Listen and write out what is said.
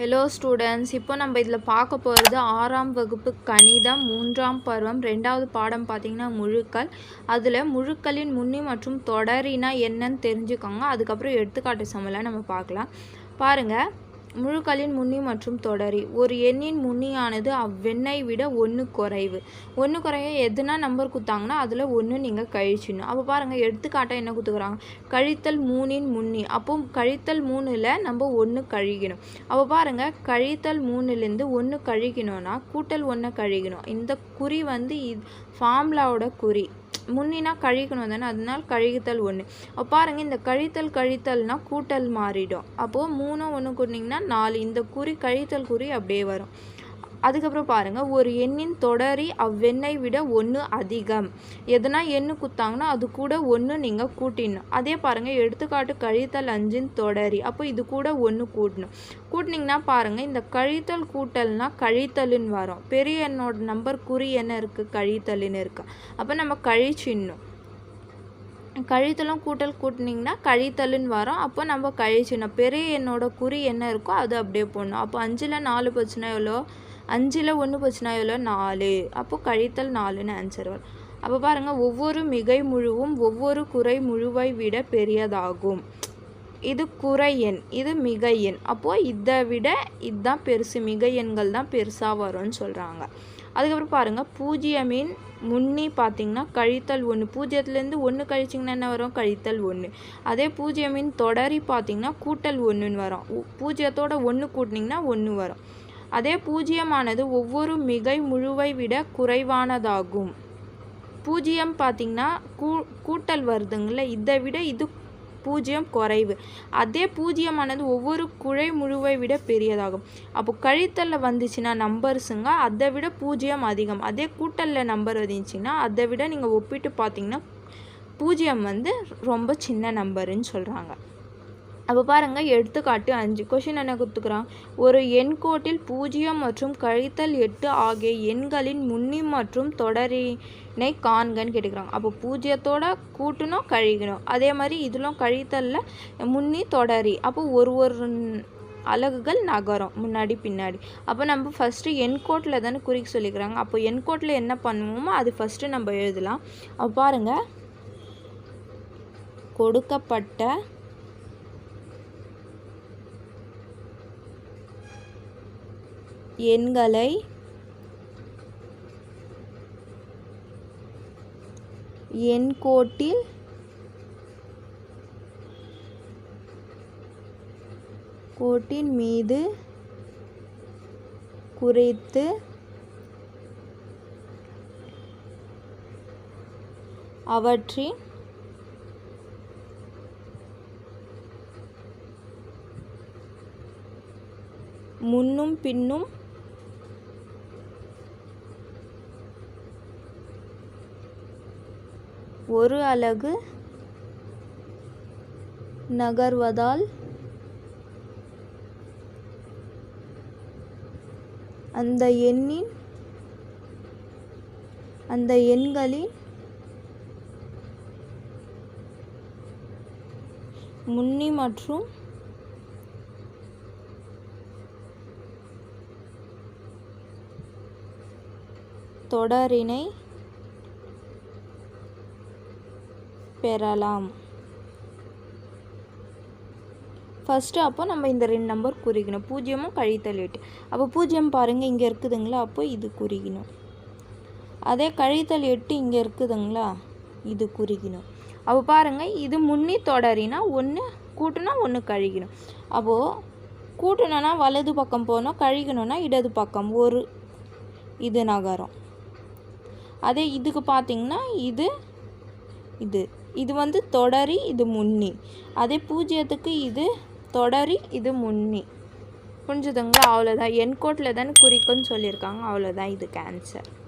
Hello students இப்போ நம்ம இதில் பார்க்க போகிறது ஆறாம் வகுப்பு கணிதம் மூன்றாம் பருவம் ரெண்டாவது பாடம் பார்த்திங்கன்னா முழுக்கள். அதில் முழுக்களின் முன்னி மற்றும் தொடரினா என்னன்னு தெரிஞ்சுக்கோங்க. அதுக்கப்புறம் எடுத்துக்காட்டு சமலை நம்ம பார்க்கலாம். பாருங்கள் முழுக்களின் முன்னி மற்றும் தொடரி. ஒரு எண்ணின் முன்னியானது அவ்வெண்ணை விட ஒன்று குறைவு. ஒன்று குறைய எதுனா நம்பர் கொடுத்தாங்கன்னா அதில் ஒன்று நீங்கள் கழிச்சிடணும். அப்போ பாருங்கள் எடுத்துக்காட்டாக என்ன கொடுத்துக்குறாங்க கழித்தல் மூணின் முன்னி. அப்போ கழித்தல் மூணில் நம்ம ஒன்று கழிக்கணும். அப்போ பாருங்கள் கழித்தல் மூணுலேருந்து ஒன்று கழிக்கணும்னா கூட்டல் ஒன்றை கழிக்கணும். இந்த குறி வந்து இது ஃபார்முலாவோட குறி. முன்னினா கழிக்கணும் தானே? அதனால் கழித்தல் ஒன்று அப்போ பாருங்கள் இந்த கழித்தல் கழித்தல்னா கூட்டல் மாறிடும். அப்போது மூணு ஒன்று கூட்டினீங்கன்னா நாலு. இந்த குறி கழித்தல் குறி அப்படியே வரும். அதுக்கப்புறம் பாருங்கள் ஒரு எண்ணின் தொடரி அவ்வெண்ணை விட ஒன்று அதிகம். எதனா எண்ணு குத்தாங்கன்னா அது கூட ஒன்று நீங்கள் கூட்டிடணும். அதே பாருங்கள் எடுத்துக்காட்டு கழித்தல் அஞ்சின் தொடரி அப்போ இது கூட ஒன்று கூட்டணும். கூட்டினீங்கன்னா பாருங்கள் இந்த கழித்தல் கூட்டல்னால் கழித்தலுன்னு வரும். பெரிய எண்ணோட நம்பர் குறி என்ன இருக்குது கழித்தலுன்னு இருக்கு. அப்போ நம்ம கழிச்சிடணும். கழித்தலும் கூட்டல் கூட்டினீங்கன்னா கழித்தலுன்னு வரும். அப்போ நம்ம கழிச்சிடணும். பெரிய எண்ணோட குறி என்ன இருக்கோ அது அப்படியே போடணும். அப்போ அஞ்சில் நாலு போச்சுன்னா எவ்வளோ? அஞ்சில் ஒன்று போச்சுன்னா எவ்வளோ நாலு. அப்போது கழித்தல் நாலுன்னு ஆன்சர் வரும். அப்போ பாருங்கள் ஒவ்வொரு மிகை முழுவும் ஒவ்வொரு குறை முழுவை விட பெரியதாகும். இது குறை எண் இது மிகை எண். அப்போது இதை விட இதுதான் பெருசு மிகை எண்கள் தான் பெருசாக வரும்னு சொல்கிறாங்க அதுக்கப்புறம் பாருங்கள் பூஜ்ஜியமின் முன்னி பார்த்தீங்கன்னா கழித்தல் ஒன்று பூஜ்ஜியத்துலேருந்து ஒன்று கழிச்சிங்கன்னா என்ன வரும்? கழித்தல் ஒன்று அதே பூஜ்ஜியமின் தொடரி பார்த்திங்கன்னா கூட்டல் ஒன்றுன்னு வரும். பூஜ்ஜியத்தோட ஒன்று கூட்டினீங்கன்னா ஒன்று வரும். அதே பூஜ்ஜியமானது ஒவ்வொரு மிகை முழுவை விட குறைவானதாகும். பூஜ்ஜியம் பார்த்திங்கன்னா கூ கூட்டல் வருதுங்கள இதை விட இது பூஜ்ஜியம் குறைவு. அதே பூஜ்ஜியமானது ஒவ்வொரு குழை முழுவை விட பெரியதாகும். அப்போ கழித்தலில் வந்துச்சுன்னா நம்பர்ஸுங்க அதை விட பூஜ்ஜியம் அதிகம். அதே கூட்டலில் நம்பர் வந்துச்சுன்னா அதை விட நீங்கள் ஒப்பிட்டு பார்த்தீங்கன்னா பூஜ்ஜியம் வந்து ரொம்ப சின்ன நம்பருன்னு சொல்கிறாங்க அப்போ பாருங்கள் எடுத்துக்காட்டு அஞ்சு. கொஷின் என்ன கொடுத்துக்கிறான்? ஒரு எண்கோட்டில் பூஜ்ஜியம் மற்றும் கழித்தல் எட்டு ஆகிய எண்களின் முன்னி மற்றும் தொடரினை காண்கன்னு கேட்டுக்கிறாங்க அப்போ பூஜ்ஜியத்தோட கூட்டணும் கழிக்கணும். அதே மாதிரி இதிலும் கழித்தலில் முன்னி தொடரி. அப்போ ஒரு ஒரு அலகுகள் நகரம் முன்னாடி பின்னாடி. அப்போ நம்ம ஃபஸ்ட்டு என்கோட்டில் தானே குறிக்க சொல்லிக்கிறாங்க. அப்போ என்கோட்டில் என்ன பண்ணுவோமோ அது ஃபஸ்ட்டு நம்ம எழுதலாம். அப்போ பாருங்கள் கொடுக்கப்பட்ட எண்களை எண்கோட்டில் கோட்டின் மீது குறைத்து அவற்றின் முன்னும் பின்னும் ஒரு அலகு நகர்வதால் அந்த எண்ணின் அந்த எண்களின் முன்னி மற்றும் தொடரினை பெறலாம். ஃபஸ்ட்டு அப்போ நம்ம இந்த ரெண்டு நம்பர் குறிக்கணும். பூஜ்ஜியமும் கழித்தல் எட்டு. அப்போ பூஜ்ஜியம் பாருங்கள் இங்கே இருக்குதுங்களா? அப்போ இது குறிக்கணும். அதே கழித்தல் எட்டு இங்கே இருக்குதுங்களா? இது குறிக்கணும். அப்போ பாருங்கள் இது முன்னி தொடரினா ஒன்று கூட்டுனா ஒன்று கழிக்கணும். அப்போது கூட்டணும்னா வலது பக்கம் போகணும் கழிக்கணும்னா இடது பக்கம். ஒரு இது நகரம். அதே இதுக்கு பார்த்திங்கன்னா இது இது. இது வந்து தொடரி இது முன்னி. அதே பூஜ்ஜியத்துக்கு இது தொடரி இது முன்னி. புரிஞ்சுதுங்களா? அவ்வளோதான் என்கோட்டில் தானே குறிக்கும்னு சொல்லியிருக்காங்க. அவ்வளோதான் இது கேன்சர்